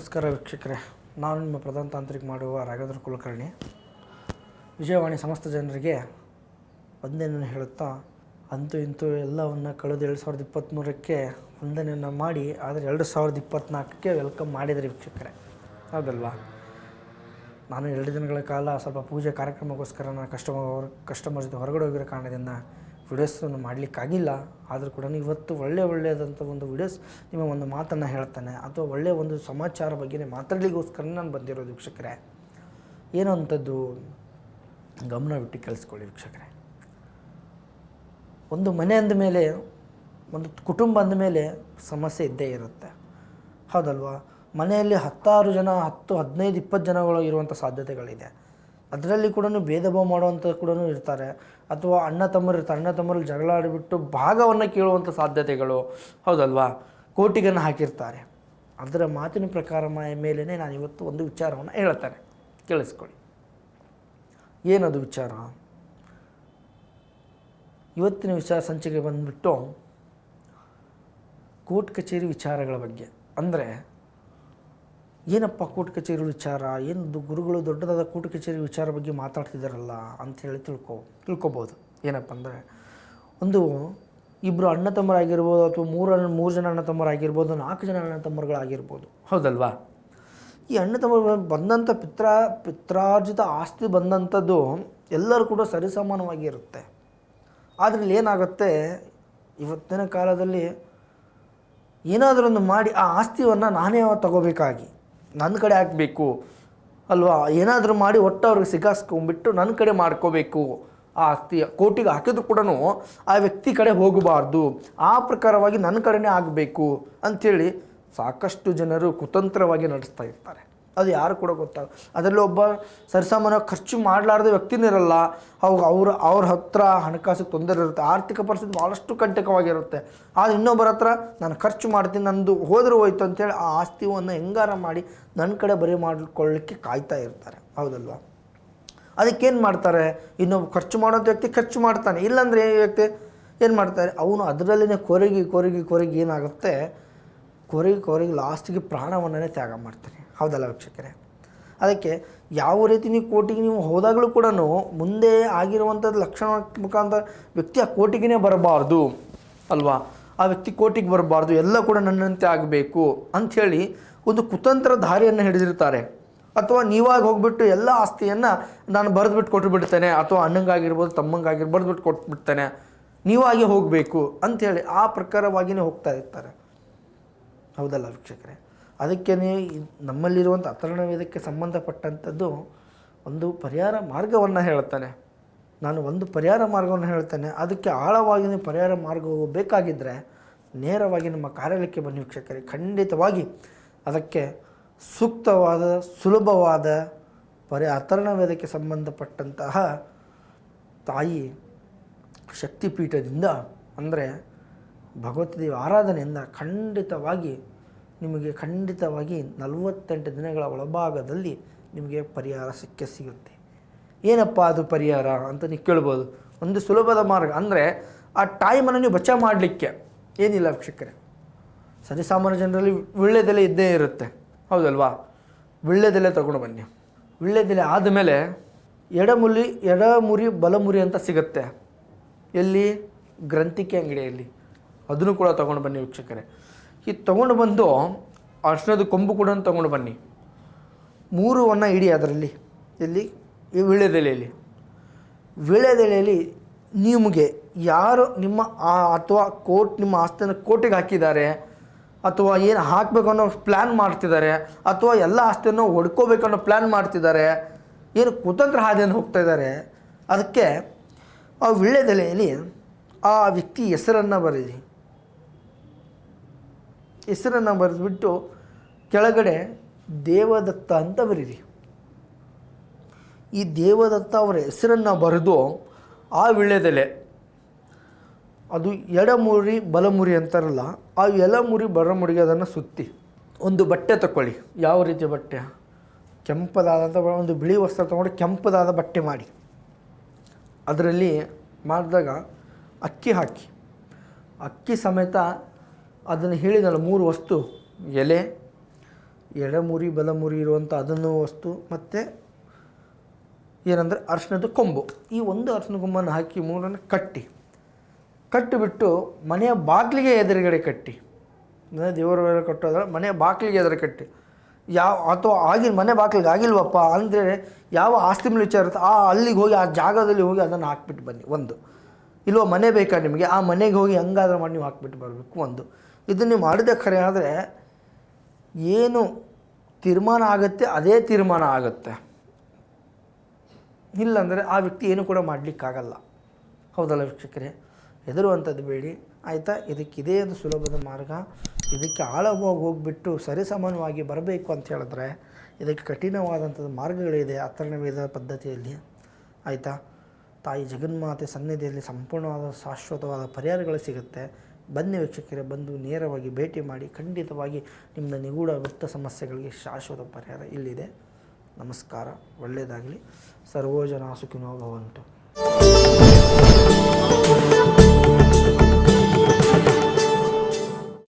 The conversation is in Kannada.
ನಮಸ್ಕಾರ ವೀಕ್ಷಕರೇ. ನಾನು ನಿಮ್ಮ ಪ್ರಧಾನ ತಾಂತ್ರಿಕ ಮಾಡುವ ರಾಘವೇಂದ್ರ ಕುಲಕರ್ಣಿ. ವಿಜಯವಾಣಿ ಸಮಸ್ತ ಜನರಿಗೆ ವಂದನೆಯನ್ನು ಹೇಳುತ್ತಾ, ಅಂತೂ ಇಂತೂ ಎಲ್ಲವನ್ನು ಕಳೆದು ಎರಡು ಸಾವಿರದ ಇಪ್ಪತ್ತ್ಮೂರಕ್ಕೆ ವಂದನೆಯನ್ನು ಮಾಡಿ, ಆದರೆ ಎರಡು ಸಾವಿರದ ಇಪ್ಪತ್ತ್ನಾಲ್ಕಕ್ಕೆ ವೆಲ್ಕಮ್ ಮಾಡಿದರೆ ವೀಕ್ಷಕರೇ. ಹೌದಲ್ವಾ? ನಾನು ಎರಡು ದಿನಗಳ ಕಾಲ ಸ್ವಲ್ಪ ಪೂಜೆ ಕಾರ್ಯಕ್ರಮಕ್ಕೋಸ್ಕರ ನಾನು ಕಸ್ಟಮರ್ ಕಸ್ಟಮರ್ ಜೊತೆ ಹೊರಗಡೆ ಹೋಗಿರೋ ಕಾರಣದಿಂದ ವಿಡಿಯೋಸನ್ನು ಮಾಡಲಿಕ್ಕಾಗಿಲ್ಲ, ಆದರೂ ಕೂಡ ಇವತ್ತು ಒಳ್ಳೆಯ ಒಳ್ಳೆಯದಂಥ ಒಂದು ವಿಡಿಯೋಸ್ ನಿಮ್ಮ ಒಂದು ಮಾತನ್ನು ಹೇಳ್ತಾನೆ, ಅಥವಾ ಒಳ್ಳೆಯ ಒಂದು ಸಮಾಚಾರ ಬಗ್ಗೆ ಮಾತಾಡಲಿಕ್ಕೋಸ್ಕರ ನಾನು ಬಂದಿರೋ ವೀಕ್ಷಕರೇ. ಏನೋ ಅಂಥದ್ದು ಗಮನವಿಟ್ಟು ಕೇಳಿಸ್ಕೊಳ್ಳಿ ವೀಕ್ಷಕರೇ. ಒಂದು ಮನೆ ಅಂದ ಮೇಲೆ, ಒಂದು ಕುಟುಂಬ ಅಂದ ಮೇಲೆ ಸಮಸ್ಯೆ ಇದ್ದೇ ಇರುತ್ತೆ. ಹೌದಲ್ವಾ? ಮನೆಯಲ್ಲಿ ಹತ್ತಾರು ಜನ, ಹತ್ತು, ಹದಿನೈದು, ಇಪ್ಪತ್ತು ಜನಗಳು ಇರುವಂಥ ಸಾಧ್ಯತೆಗಳಿದೆ. ಅದರಲ್ಲಿ ಕೂಡ ಭೇದ ಭಾವ ಮಾಡುವಂಥ ಕೂಡ ಇರ್ತಾರೆ. ಅಥವಾ ಅಣ್ಣ ತಮ್ಮರು ಇರ್ತಾರೆ. ಅಣ್ಣ ತಮ್ಮರಲ್ಲಿ ಜಗಳ ಆಡಿಬಿಟ್ಟು ಭಾಗವನ್ನು ಕೇಳುವಂಥ ಸಾಧ್ಯತೆಗಳು ಹೌದಲ್ವಾ? ಕೋಟಿಗನ್ನು ಹಾಕಿರ್ತಾರೆ. ಅದರ ಮಾತಿನ ಪ್ರಕಾರ ಮೇಲೇ ನಾನು ಇವತ್ತು ಒಂದು ವಿಚಾರವನ್ನು ಹೇಳ್ತೇನೆ. ಕೇಳಿಸ್ಕೊಳ್ಳಿ ಏನದು ವಿಚಾರ? ಇವತ್ತಿನ ವಿಚಾರ ಸಂಚಿಕೆ ಬಂದುಬಿಟ್ಟು ಕೋರ್ಟ್ ಕಚೇರಿ ವಿಚಾರಗಳ ಬಗ್ಗೆ. ಅಂದರೆ ಏನಪ್ಪ ಕೋರ್ಟ್ ಕಚೇರಿ ವಿಚಾರ? ಏನು ಗುರುಗಳು ದೊಡ್ಡದಾದ ಕೋರ್ಟ್ ಕಚೇರಿ ವಿಚಾರ ಬಗ್ಗೆ ಮಾತಾಡ್ತಿದ್ದಾರಲ್ಲ ಅಂಥೇಳಿ ತಿಳ್ಕೊ ತಿಳ್ಕೊಬೋದು. ಏನಪ್ಪ ಅಂದರೆ ಒಂದು ಇಬ್ಬರು ಅಣ್ಣ ತಮ್ಮರಾಗಿರ್ಬೋದು ಅಥವಾ ಮೂರು ಅಣ್ಣ ಮೂರು ಜನ ಅಣ್ಣ ತಮ್ಮರಾಗಿರ್ಬೋದು ನಾಲ್ಕು ಜನ ಅಣ್ಣ ತಮ್ಮರುಗಳಾಗಿರ್ಬೋದು. ಹೌದಲ್ವಾ? ಈ ಅಣ್ಣ ತಮ್ಮ ಬಂದಂಥ ಪಿತ್ರ ಪಿತ್ರಾರ್ಜಿತ ಆಸ್ತಿ ಬಂದಂಥದ್ದು ಎಲ್ಲರೂ ಕೂಡ ಸರಿಸಮಾನವಾಗಿ ಇರುತ್ತೆ ಆದರೆ ಏನಾಗುತ್ತೆ ಇವತ್ತಿನ ಕಾಲದಲ್ಲಿ ಏನಾದರೂ ಒಂದು ಮಾಡಿ ಆ ಆಸ್ತಿಯನ್ನು ನಾನೇ ತಗೋಬೇಕಾಗಿ. ನನ್ನ ಕಡೆ ಹಾಕಬೇಕು. ಅಲ್ವಾ? ಏನಾದರೂ ಮಾಡಿ ಒಟ್ಟು ಅವ್ರಿಗೆ ಸಿಗಾಸ್ಕೊಂಡ್ಬಿಟ್ಟು ನನ್ನ ಕಡೆ ಮಾಡ್ಕೋಬೇಕು. ಆ ಆಸ್ತಿ ಕೋಟಿಗೆ ಹಾಕಿದ್ರು ಕೂಡ ಆ ವ್ಯಕ್ತಿ ಕಡೆ ಹೋಗಬಾರ್ದು. ಆ ಪ್ರಕಾರವಾಗಿ ನನ್ನ ಕಡೆನೇ ಆಗಬೇಕು. ಅಂಥೇಳಿ ಸಾಕಷ್ಟು ಜನರು ಕುತಂತ್ರವಾಗಿ ನಡೆಸ್ತಾ ಇರ್ತಾರೆ. ಅದು ಯಾರು ಕೂಡ ಗೊತ್ತಾಗ ಅದರಲ್ಲಿ ಒಬ್ಬ ಸರಿಸಾಮಾನ್ಯ ಖರ್ಚು ಮಾಡಲಾರ್ದ ವ್ಯಕ್ತಿನಿರಲ್ಲ ಅವಾಗ ಅವ್ರ ಅವ್ರ ಹತ್ರ ಹಣಕಾಸು ತೊಂದರೆ ಇರುತ್ತೆ. ಆರ್ಥಿಕ ಪರಿಸ್ಥಿತಿ ಭಾಳಷ್ಟು ಕಂಟಕವಾಗಿರುತ್ತೆ. ಆದರೆ ಇನ್ನೊಬ್ಬರ ಹತ್ರ ನಾನು ಖರ್ಚು ಮಾಡ್ತೀನಿ, ನಂದು ಹೋದ್ರೆ ಹೋಯ್ತು ಅಂತೇಳಿ ಆ ಆಸ್ತಿಯನ್ನು ಹೆಂಗಾರ ಮಾಡಿ ನನ್ನ ಕಡೆ ಬರೀ ಮಾಡಿಕೊಳ್ಳಿಕ್ಕೆ ಕಾಯ್ತಾ ಇರ್ತಾರೆ. ಹೌದಲ್ವಾ? ಅದಕ್ಕೇನು ಮಾಡ್ತಾರೆ? ಇನ್ನೊಬ್ಬ ಖರ್ಚು ಮಾಡೋಂಥ ವ್ಯಕ್ತಿ ಖರ್ಚು ಮಾಡ್ತಾನೆ. ಇಲ್ಲಾಂದರೆ ಈ ವ್ಯಕ್ತಿ ಏನು ಮಾಡ್ತಾರೆ? ಅವನು ಅದರಲ್ಲಿನೇ ಕೊರಗಿ ಕೊರಗಿ ಕೊರಗಿ ಏನಾಗುತ್ತೆ? ಕೊರಗಿ ಕೊರಗಿ ಲಾಸ್ಟಿಗೆ ಪ್ರಾಣವನ್ನೇ ತ್ಯಾಗ ಮಾಡ್ತಾನೆ. ಹೌದಲ್ಲ ವೀಕ್ಷಕರೇ? ಅದಕ್ಕೆ ಯಾವ ರೀತಿ ನೀವು ಕೋಟಿಗೆ ನೀವು ಹೋದಾಗಲೂ ಕೂಡ ಮುಂದೆ ಆಗಿರುವಂಥದ್ದು ಲಕ್ಷಣ ಮುಖಾಂತರ ವ್ಯಕ್ತಿ ಆ ಕೋಟಿಗೆ ಬರಬಾರ್ದು, ಅಲ್ವಾ? ಆ ವ್ಯಕ್ತಿ ಕೋಟಿಗೆ ಬರಬಾರ್ದು, ಎಲ್ಲ ಕೂಡ ನನ್ನಂತೆ ಆಗಬೇಕು ಅಂಥೇಳಿ ಒಂದು ಕುತಂತ್ರ ದಾರಿಯನ್ನು ಹಿಡಿದಿರ್ತಾರೆ. ಅಥವಾ ನೀವಾಗಿ ಹೋಗ್ಬಿಟ್ಟು ಎಲ್ಲ ಆಸ್ತಿಯನ್ನು ನಾನು ಬರೆದ್ಬಿಟ್ಟು ಕೊಟ್ಟು ಬಿಡ್ತೇನೆ ಅಥವಾ ಅಣ್ಣಂಗಾಗಿರ್ಬೋದು, ತಮ್ಮಂಗಾಗಿರ್ಬೋದು, ಬರೆದ್ಬಿಟ್ಟು ಕೊಟ್ಬಿಡ್ತೇನೆ, ನೀವಾಗಿ ಹೋಗಬೇಕು ಅಂಥೇಳಿ ಆ ಪ್ರಕಾರವಾಗಿಯೇ ಹೋಗ್ತಾ ಇರ್ತಾರೆ. ಹೌದಲ್ಲ ವೀಕ್ಷಕರೇ? ಅದಕ್ಕೇ ನಮ್ಮಲ್ಲಿರುವಂಥ ಅಥರ್ಣ ವೇದಕ್ಕೆ ಸಂಬಂಧಪಟ್ಟಂಥದ್ದು ಒಂದು ಪರಿಹಾರ ಮಾರ್ಗವನ್ನು ಹೇಳ್ತಾನೆ ನಾನು ಒಂದು ಪರಿಹಾರ ಮಾರ್ಗವನ್ನು ಹೇಳ್ತೇನೆ ಅದಕ್ಕೆ ಆಳವಾಗಿ ನೀವು ಪರಿಹಾರ ಮಾರ್ಗ ಬೇಕಾಗಿದ್ದರೆ ನೇರವಾಗಿ ನಮ್ಮ ಕಾರ್ಯಾಲಯಕ್ಕೆ ಬನ್ನಿ ವೀಕ್ಷಕರೇ. ಖಂಡಿತವಾಗಿ ಅದಕ್ಕೆ ಸೂಕ್ತವಾದ, ಸುಲಭವಾದ ಪರಿ ಅಥರ್ಣ ವೇದಕ್ಕೆ ಸಂಬಂಧಪಟ್ಟಂತಹ ತಾಯಿ ಶಕ್ತಿಪೀಠದಿಂದ, ಅಂದರೆ ಭಗವತಿದೇವಿ ಆರಾಧನೆಯಿಂದ ಖಂಡಿತವಾಗಿ ನಿಮಗೆ ಖಂಡಿತವಾಗಿ ನಲವತ್ತೆಂಟು ದಿನಗಳ ಒಳಭಾಗದಲ್ಲಿ ನಿಮಗೆ ಪರಿಹಾರ ಸಿಕ್ಕೇ ಸಿಗುತ್ತೆ. ಏನಪ್ಪ ಅದು ಪರಿಹಾರ ಅಂತ ನೀವು ಕೇಳ್ಬೋದು. ಒಂದು ಸುಲಭದ ಮಾರ್ಗ ಅಂದರೆ ಆ ಟೈಮನ್ನು ನೀವು ಬಚಾವ್ ಮಾಡಲಿಕ್ಕೆ. ಏನಿಲ್ಲ ವೀಕ್ಷಕರೇ. ಸರಿಸಾಮಾನ್ಯ ಜನರಲ್ಲಿ ವಿಳ್ಳೆದೆಲೆ ಇದ್ದೇ ಇರುತ್ತೆ. ಹೌದಲ್ವಾ? ವಿಳ್ಳೆದೆಲೆ ತಗೊಂಡು ಬನ್ನಿ. ವಿಳ್ಳೆದೆಲೆ ಆದಮೇಲೆ ಎಡಮುಲಿ, ಎಡಮುರಿ, ಬಲಮುರಿ ಅಂತ ಸಿಗುತ್ತೆ. ಎಲ್ಲಿ? ಗ್ರಂಥಿಕೆ ಅಂಗಡಿಯಲ್ಲಿ. ಅದನ್ನು ಕೂಡ ತೊಗೊಂಡು ಬನ್ನಿ ವೀಕ್ಷಕರೇ. ಈ ತೊಗೊಂಡು ಬಂದು ಅರ್ಶನದ ಕೊಂಬು ಕೂಡ ತೊಗೊಂಡು ಬನ್ನಿ. ಮೂರು ಅನ್ನ ಇಡಿ ಅದರಲ್ಲಿ. ಇಲ್ಲಿ, ಈ ವೀಳ್ಯದೆಲೆಯಲ್ಲಿ ವೀಳ್ಯದೆಲೆಯಲ್ಲಿ ನಿಮಗೆ ಯಾರು ನಿಮ್ಮ ಅಥವಾ ಕೋಟ್ ನಿಮ್ಮ ಆಸ್ತಿಯನ್ನು ಕೋಟಿಗೆ ಹಾಕಿದ್ದಾರೆ, ಅಥವಾ ಏನು ಹಾಕಬೇಕು ಅನ್ನೋ ಪ್ಲ್ಯಾನ್ ಮಾಡ್ತಿದ್ದಾರೆ, ಅಥವಾ ಎಲ್ಲ ಆಸ್ತಿಯನ್ನು ಹೊಡ್ಕೋಬೇಕು ಅನ್ನೋ ಪ್ಲ್ಯಾನ್ ಮಾಡ್ತಿದ್ದಾರೆ, ಏನು ಕುತಂತ್ರ ಹಾದಿಯನ್ನು ಹೋಗ್ತಾ ಇದ್ದಾರೆ, ಅದಕ್ಕೆ ಆ ವೀಳ್ಯದೆಲೆಯಲ್ಲಿ ಆ ವ್ಯಕ್ತಿ ಹೆಸರನ್ನು ಬರೀರಿ ಹೆಸರನ್ನು ಬರೆದ್ಬಿಟ್ಟು ಕೆಳಗಡೆ ದೇವದತ್ತ ಅಂತ ಬರೀರಿ. ಈ ದೇವದತ್ತ ಅವರ ಹೆಸರನ್ನು ಬರೆದು ಆ ವಿಳ್ಯದೆಲೆ, ಅದು ಎಡಮುರಿ ಬಲಮುರಿ ಅಂತಾರಲ್ಲ, ಆ ಎಲಮುರಿ ಬರಮುರಿಗೆ ಅದನ್ನು ಸುತ್ತಿ, ಒಂದು ಬಟ್ಟೆ ತಗೊಳ್ಳಿ ಯಾವ ರೀತಿಯ ಬಟ್ಟೆ? ಕೆಂಪದಾದಂಥ ಒಂದು ಬಿಳಿ ವಸ್ತ್ರ ತೊಗೊಂಡು ಕೆಂಪದಾದ ಬಟ್ಟೆ ಮಾಡಿ. ಅದರಲ್ಲಿ ಮಾಡಿದಾಗ ಅಕ್ಕಿ ಹಾಕಿ. ಅಕ್ಕಿ ಸಮೇತ ಅದನ್ನು ಹೇಳಿದಲ್ಲ, ಮೂರು ವಸ್ತು. ಎಲೆ ಎಡಮುರಿ ಬಲಮುರಿ ಇರುವಂಥ ಅದನ್ನು ವಸ್ತು, ಮತ್ತು ಏನಂದರೆ ಅರ್ಶನದ ಕೊಂಬು. ಈ ಒಂದು ಅರ್ಶಿನ ಕೊಂಬನ್ನು ಹಾಕಿ ಮೂರನ್ನು ಕಟ್ಟಿ. ಕಟ್ಟಿಬಿಟ್ಟು ಮನೆಯ ಬಾಗಿಲಿಗೆ ಎದುರುಗಡೆ ಕಟ್ಟಿ. ಅಂದರೆ ದೇವರ ಮೇಲೆ ಕಟ್ಟೋದ್ರೆ ಮನೆಯ ಬಾಗಿಲಿಗೆ ಎದುರು ಕಟ್ಟಿ. ಯಾವ, ಅಥವಾ ಆಗಿನ ಮನೆ ಬಾಗಿಲಿಗೆ ಆಗಿಲ್ವಪ್ಪ ಅಂದರೆ ಯಾವ ಆಸ್ತಿ ಮೇಲೆ ವಿಚಾರ ಇರುತ್ತೆ, ಆ ಅಲ್ಲಿಗೆ ಹೋಗಿ, ಆ ಜಾಗದಲ್ಲಿ ಹೋಗಿ ಅದನ್ನು ಹಾಕ್ಬಿಟ್ಟು ಬನ್ನಿ, ಒಂದು. ಇಲ್ಲೋ ಮನೆ ಬೇಕಾ ನಿಮಗೆ? ಆ ಮನೆಗೆ ಹೋಗಿ ಹಂಗಾದ್ರೆ ಮಾಡಿ ನೀವು ಹಾಕ್ಬಿಟ್ಟು ಬರಬೇಕು, ಒಂದು. ಇದನ್ನು ಮಾಡಿದೆ ಖರೆ ಆದರೆ ಏನು ತೀರ್ಮಾನ ಆಗುತ್ತೆ, ಅದೇ ತೀರ್ಮಾನ ಆಗುತ್ತೆ. ಇಲ್ಲಾಂದರೆ ಆ ವ್ಯಕ್ತಿ ಏನು ಕೂಡ ಮಾಡಲಿಕ್ಕಾಗಲ್ಲ. ಹೌದಲ್ಲ ವೀಕ್ಷಕರೇ? ಹೆದರುವಂಥದ್ದು ಬೇಡಿ. ಆಯಿತಾ? ಇದಕ್ಕೆ ಇದೇ ಒಂದು ಸುಲಭದ ಮಾರ್ಗ. ಇದಕ್ಕೆ ಆಳವಾಗಿ ಹೋಗಿಬಿಟ್ಟು ಸರಿಸಮಾನವಾಗಿ ಬರಬೇಕು ಅಂತ ಹೇಳಿದ್ರೆ ಇದಕ್ಕೆ ಕಠಿಣವಾದಂಥದ್ದು ಮಾರ್ಗಗಳಿದೆ ಅಥರ್ಣ ವೇದ ಪದ್ಧತಿಯಲ್ಲಿ. ಆಯಿತಾ? ತಾಯಿ ಜಗನ್ಮಾತೆ ಸನ್ನಿಧಿಯಲ್ಲಿ ಸಂಪೂರ್ಣವಾದ ಶಾಶ್ವತವಾದ ಪರಿಹಾರಗಳು ಸಿಗುತ್ತೆ. ಬನ್ನಿ ವೀಕ್ಷಕರೇ, ಬಂದು ನೇರವಾಗಿ ಭೇಟಿ ಮಾಡಿ ಖಂಡಿತವಾಗಿ ನಿಮ್ಮ ನಿಗೂಢ ವೃತ್ತ ಸಮಸ್ಯೆಗಳಿಗೆ ಶಾಶ್ವತ ಪರಿಹಾರ ಇಲ್ಲಿದೆ. ನಮಸ್ಕಾರ, ಒಳ್ಳೆಯದಾಗಲಿ. ಸರ್ವೋಜನ ಸುಖಿನೋ ಭವಂತು